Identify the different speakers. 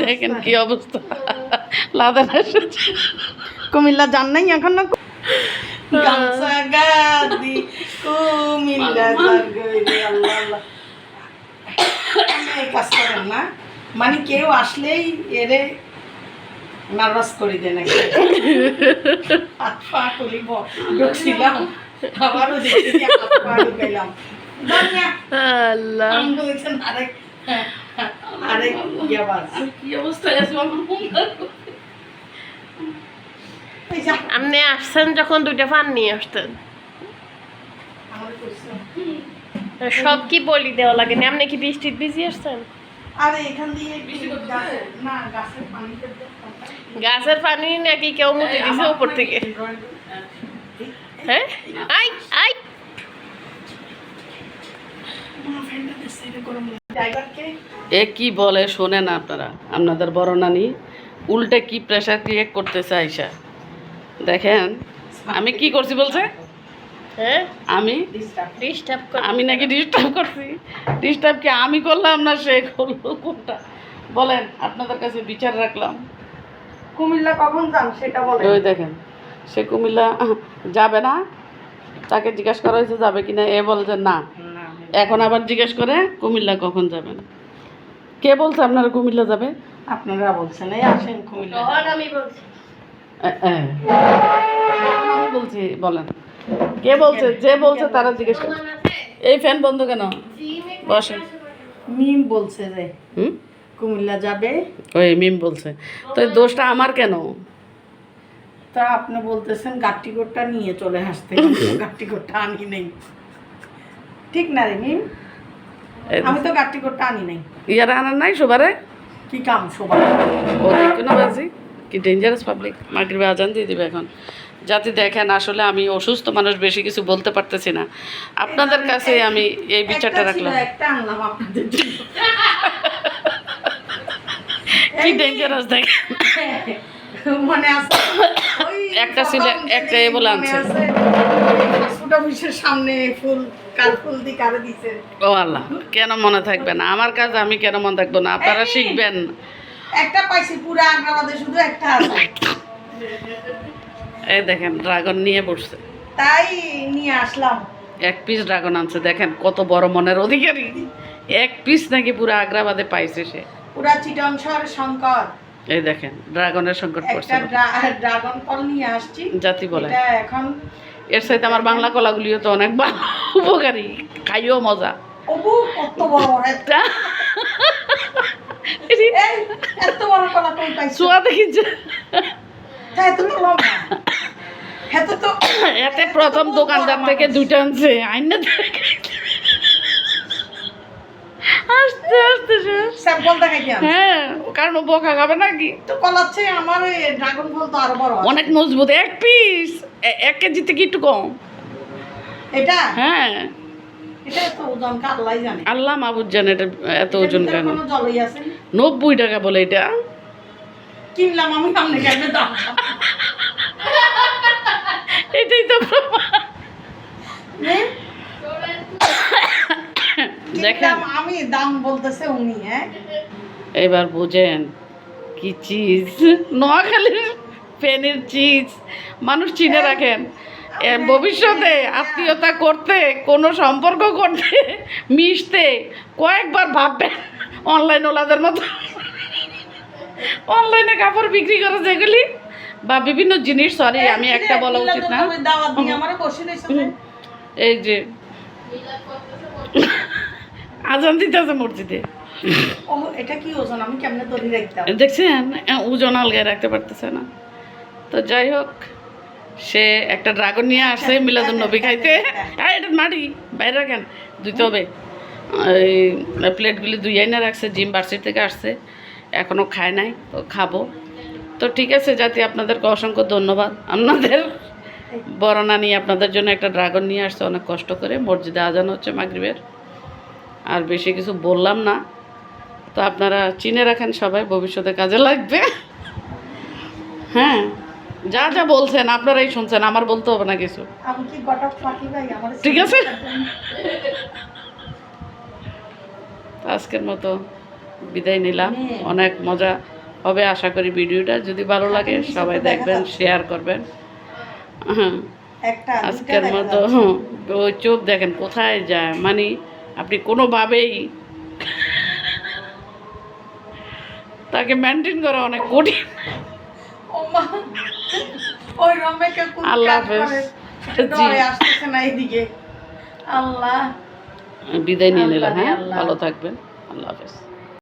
Speaker 1: দেখেন, কি অবস্থা লাদান
Speaker 2: কুমিল্লা যান নাই এখন না মানে কেউ আসলেই এরে নার্ভাস করে দেয় নাকি? পা খুলিব ঢুকছিলাম আবারও দেখছি হাত পা ঢুকাইলাম।
Speaker 1: আল্লাহ।
Speaker 2: আমি আরেক আরেক
Speaker 1: কি অবস্থায় আছে আমার
Speaker 2: এই যা।
Speaker 3: আপনি আসছেন যখন দুইটা ফান নিয়ে আসতেন। সব কি বলি দেওয়া লাগে না? আপনি কি বৃষ্টির ভিজি আসছেন?
Speaker 2: গাছের না
Speaker 3: পানি নাকি কেউ মুতে দিছে উপর থেকে? হ্যাঁ। I I.
Speaker 1: এ কি বলে শোনেন আপনারা। আপনাদের বড় নানি উল্টে কি প্রেশার ক্রিয়েট করতেছে আইসা? দেখেন আমি কি করছি বলছে?
Speaker 3: হ্যাঁ?
Speaker 1: আমি?
Speaker 2: ডিস্টার্ব
Speaker 3: ডিস্টার্ব
Speaker 1: আমি নাকি ডিস্টার্ব করছি? ডিস্টার্ব কি আমি করলাম না সে করল? কোনটা? বলেন আপনাদের কাছে বিচার রাখলাম।
Speaker 2: কুমিল্লা কখন যান সেটা বলেন।
Speaker 1: ওই দেখেন সে কুমিল্লা যাবে না। তাকে জিজ্ঞেস করা হয়েছে যাবে কিনা? এ বলছে না।
Speaker 2: না,
Speaker 1: এখন আবার জিজ্ঞেস করে কুমিল্লা কখন যাবেন? কে বলছে আপনারা কুমিল্লা যাবে?
Speaker 2: আপনারা বলছেন এই আসেন কুমিল্লা।
Speaker 3: আমি বলছি।
Speaker 1: বলছি বলেন। কে বলছে? যে বলছে তারা জিজ্ঞেস করে এই ফ্যান বন্ধ কেন? বসেন।
Speaker 2: মিম বলছে যে
Speaker 1: হুম?
Speaker 2: কুমিল্লা যাবে।
Speaker 1: ওই মিম বলছে। তো দোষটা আমার কেন?
Speaker 2: তা আপনি বলতেছেন গাট্টিকোটটা নিয়ে চলে আসতে। গাট্টিকোটটা আনি নেই। ঠিক না রে মিম? আমি তো গাট্টিকোটটা আনি নাই।
Speaker 1: ইয়ারা আনার নাই সবারে?
Speaker 2: কি কাম সবাই
Speaker 1: ও দেখো না বাজি কি ডেঞ্জারাস পাবলিক মাগরিবে আজান দিয়ে দিবে এখন। যাতে দেখেন আসলে আমি অসুস্থ মানুষ বেশি কিছু বলতে পারতেছি না। আপনাদের কাছে আমি এই বিচারটা রাখলাম। কি ডেঞ্জারাস দেখেন।
Speaker 2: মানে
Speaker 1: একটা ছিল, আনছে।
Speaker 2: সামনে ফুল
Speaker 1: ও আল্লাহ কেন মনে থাকবে না? আমার কাজ আমি কেন মনে থাকব না? আপনারা শিখবেন।
Speaker 2: একটা পাইছি পুরো আগ্রাবাদে শুধু একটা আছে।
Speaker 1: এই দেখেন ড্রাগন নিয়ে বসছে।
Speaker 2: তাই নিয়ে আসলাম।
Speaker 1: এক পিস ড্রাগন আনছে দেখেন কত বড় মনের অধিকারী। এক পিস নাকি পুরো আগ্রাবাদে পাইছে সে।
Speaker 2: পুরা চিটংসর শঙ্কর
Speaker 1: এই দেখেন ড্রাগনের সংকট পড়ছে।
Speaker 2: ড্রাগন ফল নিয়ে আসছি।
Speaker 1: জাতি বলে।
Speaker 2: এটা এখন
Speaker 1: এর সাথে আমার বাংলা কলাগুলিও তো অনেক উপকারী। খাইও মজা।
Speaker 2: অবু কত বড় বড় একটা এই এত বড় কলা কই পাইছো?
Speaker 1: চুয়া দেখিছে।
Speaker 2: হ্যাঁ এত তো লম্বা।
Speaker 1: এতে প্রথম দোকানদার থেকে দুইটা আনছে আইনা দেখে আস্তে আস্তে
Speaker 2: স্যাম্পল দেখাই
Speaker 1: হ্যাঁ কারণ ও বোকা খাবে নাকি?
Speaker 2: তো কলাচ্ছে আমার ড্রাগন ফল তো আরও বড়
Speaker 1: অনেক মজবুত এক পিস এক কেজি থেকে একটু কম।
Speaker 2: এটা?
Speaker 1: হ্যাঁ। আল্লাহ মাহবুদ জানে এটা এত ওজন কেন? নব্বই টাকা বলে এটা।
Speaker 2: কিনলাম আমি সামনে কেন দাম?
Speaker 1: এটাই তো প্রমাণ। দেখেন।
Speaker 2: আমি দাম বলতেছে উনি হ্যাঁ?
Speaker 1: এবার বুঝেন কি চিজ নোয়াখালীর পেনের চিজ মানুষ চিনে রাখেন। ভবিষ্যতে আত্মীয়তা করতে কোনো সম্পর্ক করতে মিশতে কয়েকবার ভাববেন অনলাইন ওলাদের মতো। অনলাইনে কাপড় বিক্রি করে যেগুলি বা বিভিন্ন জিনিস সরি আমি একটা বলা উচিত না। এই যে। আজান মসজিদে।
Speaker 2: কেমনে ধরে রাখতাম?
Speaker 1: দেখছেন ওজন আলগায় রাখতে পারতেছে না। তো যাই হোক সে একটা ড্রাগন নিয়ে আসছে মিলাদুন নবী খাইতে। হ্যাঁ এটা মাটি বাইরে রাখেন ধুইতে হবে। এই প্লেটগুলি দুই আইনা রাখছে জিম বার্সির থেকে আসছে। এখনও খায় নাই তো খাব। তো ঠিক আছে জাতি আপনাদেরকে অসংখ্য ধন্যবাদ। আপনাদের বড় নিয়ে আপনাদের জন্য একটা ড্রাগন নিয়ে আসছে অনেক কষ্ট করে। মসজিদে আজান হচ্ছে মাগরিবের। আর বেশি কিছু বললাম না। তো আপনারা চিনে রাখেন সবাই ভবিষ্যতে কাজে লাগবে। হ্যাঁ যা যা বলছেন আপনারাই শুনছেন আমার বলতে হবে না কিছু। ঠিক আছে। আজকের মতো বিদায় নিলাম। অনেক মজা হবে আশা করি ভিডিওটা যদি ভালো লাগে সবাই দেখবেন শেয়ার করবেন। হ্যাঁ আজকের মতো ওই চোখ দেখেন কোথায় যায় মানে আপনি কোনোভাবেই তাকে মেনটেন করা অনেক কঠিন। আল্লাহ বিদায় নিয়ে নিলাম হ্যাঁ ভালো থাকবেন আল্লাহ হাফেজ।